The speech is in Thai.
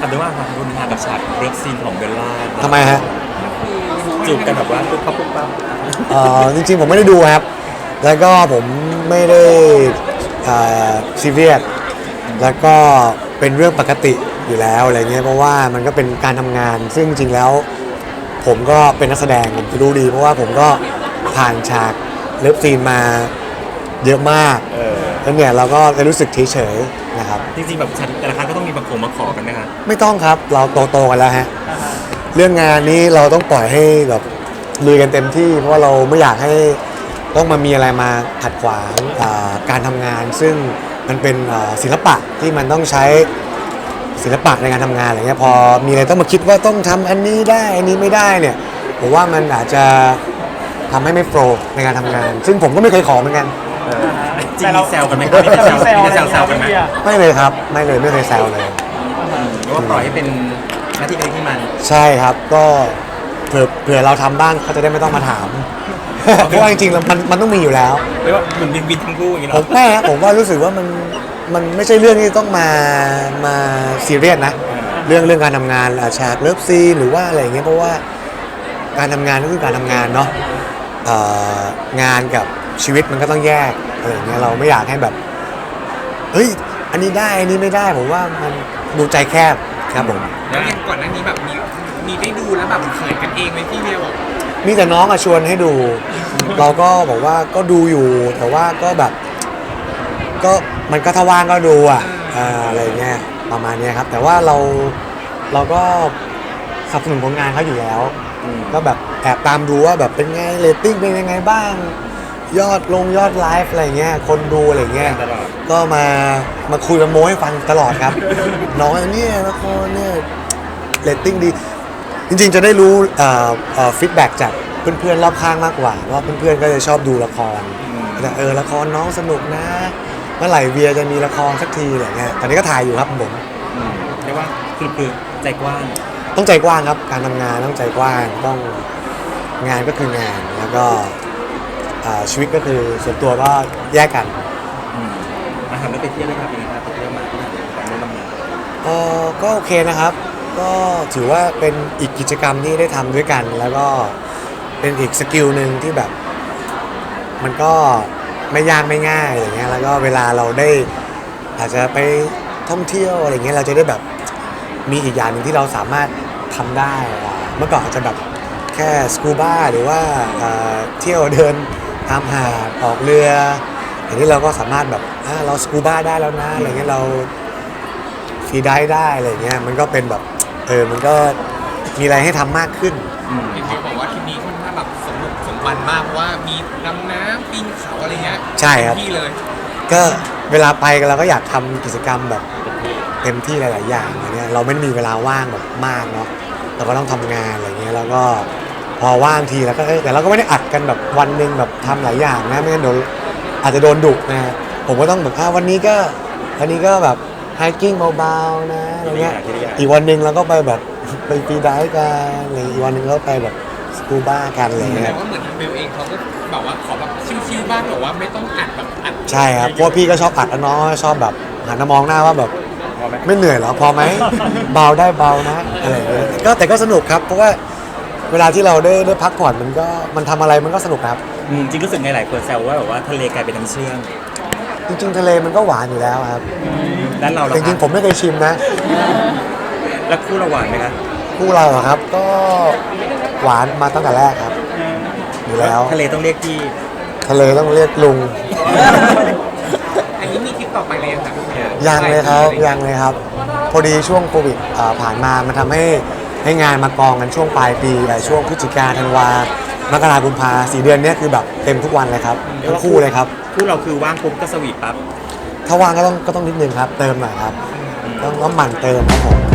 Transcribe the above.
ถามด้วยว่าความรุนแรงกับฉากเลิฟซีนของเบลล่าทำไมฮะจูบกันแบบว่าปุ๊บปั๊บปุ๊บปั๊บเอ่อจริงๆผมไม่ได้ดูครับ แล้วก็ผมไม่ได้ซีเรียสแล้วก็เป็นเรื่องปกติอยู่แล้วอะไรเงี้ยเพราะว่ามันก็เป็นการทำงาน ซึ่งจริงๆแล้ว ผมก็เป็นนักแสดงผมจะรู้ดี เพราะว่าผมก็ผ่านฉากเลิฟซีนมาเยอะมากเออ แล้วเนี่ยเราก็จะรู้สึกเฉยๆนะครับ จริงๆแบบฉากแต่ละครั้งก็ต้องมีมาขงมาขอกันนะคะไม่ต้องครับเราโตๆกันแล้วฮะเรื่องงานนี้เราต้องปล่อยให้แบบลุยกันเต็มที่ เพราะว่าเราไม่อยากให้ต้องมามีอะไรมาขัดขวางอ่าการทำงาน ซึ่งมันเป็นอ่าศิลปะที่มันต้องใช้ศิลปะในการทำงานอะไรเงี้ยพอมีอะไรต้องมาคิดว่าต้องทำอันนี้ได้อันนี้ไม่ได้เนี่ยผมว่ามันอาจจะทำให้ไม่โปรในการทำงาน ซึ่งผมก็ไม่เคยขอเหมือนกัน จริงมีแซวกันไหมครับมีแซวมีแซวแซวกันไหมไม่เลยครับ ไม่เลยไม่เคยแซวเลย หรือว่าปล่อยให้เป็นหน้าที่ใครที่มันใช่ครับก็เผื่อเผื่อเราทำบ้างเขาจะได้ไม่ต้องมาถาม เพราะว่าจริงๆแล้วมันมันต้องมีอยู่แล้ว เรียกว่าเหมือนวินวินทั้งคู่อย่างนี้ผเนาะมแม่ครับผมว่ารู้สึกว่ามันมันไม่ใช่เรื่องที่ต้องมามาซีเรียสนะ เรื่องเรื่องการทำงานอาฉากเลิฟซีนหรือว่าอะไรอย่างเงี้ยเพราะว่าการทำงานก็คือการทำงานเนาะเอ่องานกับ ชีวิตมันก็ต้องแยกอะไรอย่างเงี้ยเราไม่อยากให้แบบเฮ้ยอันนี้ได้อันนี้ไม่ได้ผมว่ามันดูใจแคบครับผมแล้วอย่างก่อนหน้านี้แบบมีมีได้ดูแล้วแบบเขินกันเองไหมพี่เวียบอกมีแต่น้องอะชวนให้ดู เราก็บอกว่าก็ดูอยู่แต่ว่าก็แบบ ก็มันก็ถ้าว่างก็ดูอะอ่าอะไรเงี้ยประมาณเนี้ยครับ แต่ว่าเราเราก็สนับสนุนผลงานเขาอยู่แล้วก็แบบแอบตามดูว่าแบบเป็นไงเรตติ้งเป็นยังไงบ้าง ยอดลงยอดไลฟ์อะไรเงี้ยคนดูอะไรเงี้ยตลอดก็มามาคุยมาโม้ให้ฟังตลอดครับ น้องเนี่ยละครเนี่ยเรตติ้งดี จริงๆจะได้รู้ฟีดแบ็กจากเพื่อนๆรอบข้างมากกว่าว่าเพื่อนๆก็จะชอบดูละครแต่เออละครน้องสนุกนะ เมื่อไหร่เวียจะมีละครสักทีอะไรเงี้ยตอนนี้ก็ถ่ายอยู่ครับผมอืมเรียกว่าคือคือใจกว้าง ต้องใจกว้างครับ การทำงานต้องใจกว้างต้องงานก็คืองานแล้วก็ อ่าชีวิตก็คือส่วนตัวก็แยกกันอืมมาทำแล้วไปเที่ยวด้วยครับเป็นไงครับไปเที่ยวมากับน้องลำไยเออก็โอเคนะครับ ก็ถือว่าเป็นอีกกิจกรรมที่ได้ทำด้วยกัน แล้วก็เป็นอีกสกิลหนึ่งที่แบบ มันก็ไม่ยากไม่ง่ายอย่างเงี้ยแล้วก็เวลาเราได้อาจจะไปท่องเที่ยวอะไรเงี้ยเราจะได้แบบมีอีกอย่างหนึ่งที่เราสามารถทำได้อ่าเมื่อก่อนอาจจะแบบแค่สกูบ้าหรือว่าเอ่อเที่ยวเดิน ตามหาดออกเรือ อย่างนี้เราก็สามารถแบบอ่าเราสกูบ้าได้แล้วนะอะไรเงี้ยเราฟรีได้ได้อะไรเงี้ยมันก็เป็นแบบเออมันก็มีอะไรให้ทำมากขึ้นอืมเห็นเขาบอกว่าทริปนี้ค่อนข้างแบบสนุกสมบันมากเพราะว่ามีดำน้ำปีนเขาอะไรเงี้ยใช่ครับเต็มที่เลยก็เวลาไปเราก็อยากทำกิจกรรมแบบเต็มที่หลาย ๆ อย่างอย่างเงี้ยเราไม่ได้มีเวลาว่างแบบมากเนาะเราก็ต้องทำงานอะไรเงี้ยแล้วก็ พอว่างทีแล้วก็เอ้ยแต่เราก็ไม่ได้อัดกันแบบวันหนึ่งแบบทำหลายอย่างนะไม่งั้นเดี๋ยวอาจจะโดนดุนะผมก็ต้องแบบอ่าวันนี้ก็วันนี้ก็แบบไฮกิ้งเบาๆนะอะไรเงี้ยทีละอย่าง อีกวันหนึ่งเราก็ไปแบบไปฟรีไดฟ์กันอะไรอีกวันหนึ่งเราก็ไปแบบสกูบ้ากันอะไรแต่เงี้ยว่าเหมือนทางเบลเองเขาก็แบบว่าขอแบบชิวๆบ้างแบบว่าไม่ต้องอัดแบบอัดใช่ครับเพราะว่าพี่ก็ชอบอัดแล้วน้องก็ชอบแบบหันมามองหน้าว่าแบบพอไหม ไม่เหนื่อยเหรอพอไหม เบาได้เบานะอะไรอย่างเงี้ยก็แต่ก็สนุกครับเพราะว่า เวลาที่เราได้ได้พักผ่อนมันก็มันทำอะไรมันก็สนุกครับ อืมจริงรู้สึกไงหลายคนแซวว่าแบบว่าทะเลกลายเป็นน้ำเชื่อมจริงๆทะเลมันก็หวานอยู่แล้วครับด้านเราจริงๆผมไม่เคยชิมนะแล้วคู่เราหวานไหมครับคู่เราอะครับก็หวานมาตั้งแต่แรกครับ อยู่แล้ว ทะเลต้องเรียกพี่ ทะเลต้องเรียกลุงอันนี้มีทริปต่อไปเลยอะค่ะยังเลยครับยังเลยครับ พอดีช่วงโควิดอ่าผ่านมามันทำให้ ให้งานมากองกันช่วงปลายปีแต่ช่วงพฤศจิกาธันวามกรากุมภาสี่เดือนเนี้ยคือแบบเต็มทุกวันเลยครับทั้งคู่เลยครับ คู่เราคือว่างปุ๊บก็สวีทปั๊บ ถ้าว่างก็ต้องก็ต้องนิดนึงครับ เติมหน่อยครับ ต้องต้องหมั่นเติมครับผม